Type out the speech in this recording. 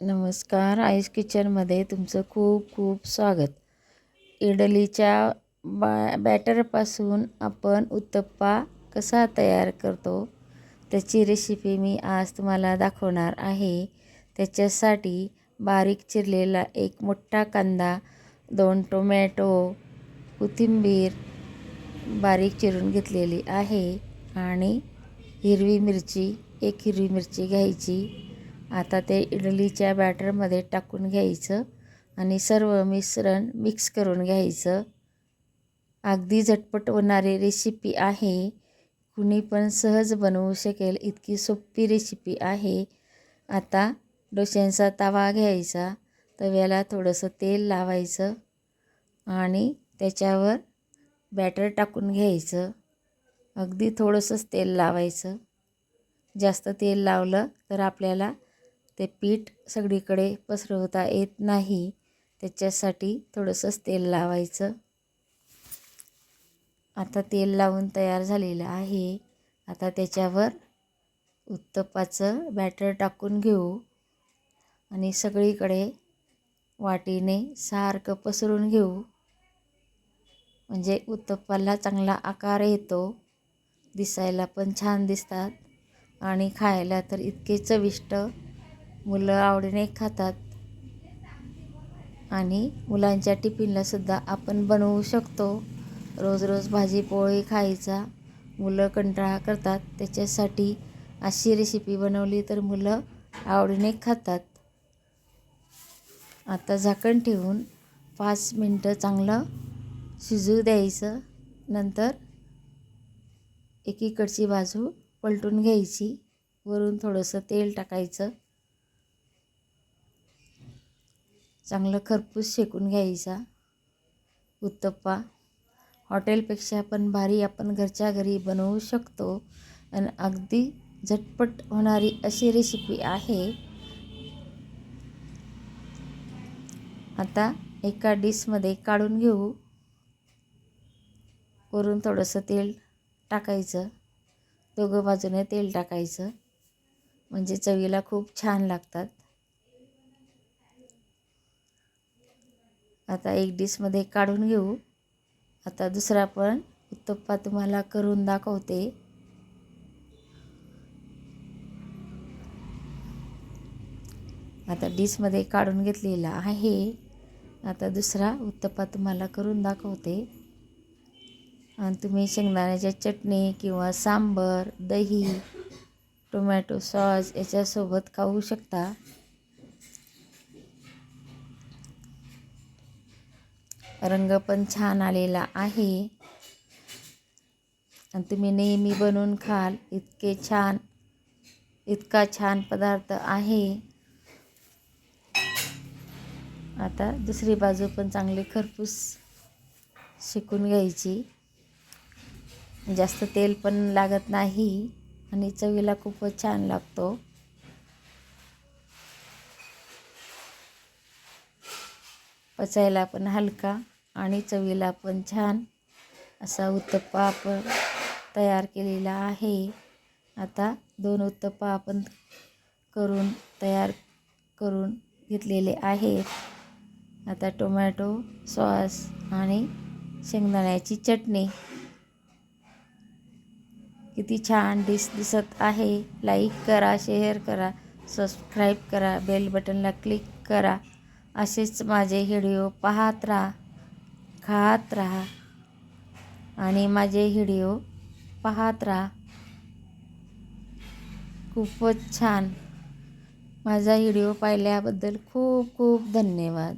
नमस्कार आईस किचनमध्ये तुमचं खूप खूप स्वागत. इडलीच्या बा बॅटरपासून आपण उत्तप्पा कसा तयार करतो त्याची रेसिपी मी आज तुम्हाला दाखवणार आहे. त्याच्यासाठी बारीक चिरलेला एक मोठा कांदा दोन टोमॅटो कोथिंबीर बारीक चिरून घेतलेली आहे आणि हिरवी मिरची एक हिरवी मिरची घ्यायची. आता ते इडलीच्या बॅटरमध्ये टाकून घ्यायचं आणि सर्व मिश्रण मिक्स करून घ्यायचं. अगदी झटपट होणारी रेसिपी आहे. कुणी पण सहज बनवू शकेल इतकी सोपी रेसिपी आहे. आता डोश्यांचा तवा घ्यायचा तव्याला थोडंसं तेल लावायचं आणि त्याच्यावर बॅटर टाकून घ्यायचं. अगदी थोडंसंच तेल लावायचं. जास्त तेल लावलं तर आपल्याला ते पीठ सगळीकडे पसरवता येत नाही. त्याच्यासाठी थोडंसंच तेल लावायचं. आता तेल लावून तयार झालेलं आहे. आता त्याच्यावर उत्तप्पाचं बॅटर टाकून घेऊ. आणि सगळीकडे वाटीने सारखं पसरून घेऊ. म्हणजे उत्तप्पाला चांगला आकार येतो. दिसायला पण छान दिसतात. आणि खायला तर इतके चविष्ट मुलं आवडीने खातात. आणि मुलांच्या टिफिनलासुद्धा आपण बनवू शकतो. रोज रोज भाजी पोळी खायचा. मुलं कंटाळा करतात. त्याच्यासाठी अशी रेसिपी बनवली तर मुलं आवडीने खातात. आता झाकण ठेवून पाच मिनटं चांगलं शिजू द्यायचं. नंतर एकीकडची बाजू पलटून घ्यायची. वरून थोडंसं तेल टाकायचं. चांगलं खरपूस शेकून घ्यायचा. उत्तप्पा. हॉटेलपेक्षा पण भारी आपण घरच्या घरी बनवू शकतो. आणि अगदी झटपट होणारी अशी रेसिपी आहे. आता एका डिशमध्ये काढून घेऊ. वरून थोडंसं तेल टाकायचं. दोघं बाजूने तेल टाकायचं. म्हणजे चवीला खूप छान लागतात. आता एक डिशमध्ये काढून घेऊ. आता दुसरा पण. उत्तप्पा तुम्हाला करून दाखवते. आता डिशमध्ये काढून घेतलेला आहे. आता दुसरा उत्तप्पा तुम्हाला करून दाखवते. आणि तुम्ही शेंगदाण्याच्या चटणी किंवा सांबर दही टोमॅटो सॉस याच्यासोबत खाऊ शकता. रंग पण छान आलेला आहे. आणि तुम्ही नेहमी बनवून खाल. इतके छान इतका छान पदार्थ आहे. आता दुसरी बाजू पण चांगली खरपूस शिकून घ्यायची. जास्त तेल पण लागत नाही आणि चवीला खूपच छान लागतो. पचायला पण हलका. आणि चवीला पण छान असा उत्तप्पा आपण तयार केलेला आहे. आता दोन उत्तप्पा आपण करून तयार करून घेतलेले आहेत. आता टोमॅटो सॉस आणि शेंगदाण्याची चटणी. किती छान डिश दिसत आहे. लाईक करा शेअर करा सबस्क्राईब करा बेल बटनला क्लिक करा. असेच माझे व्हिडिओ पाहत राहा. खात राहा आणि माझे व्हिडिओ पाहत राहा. खूपच छान. माझा व्हिडिओ पाहिल्याबद्दल खूप खूप धन्यवाद.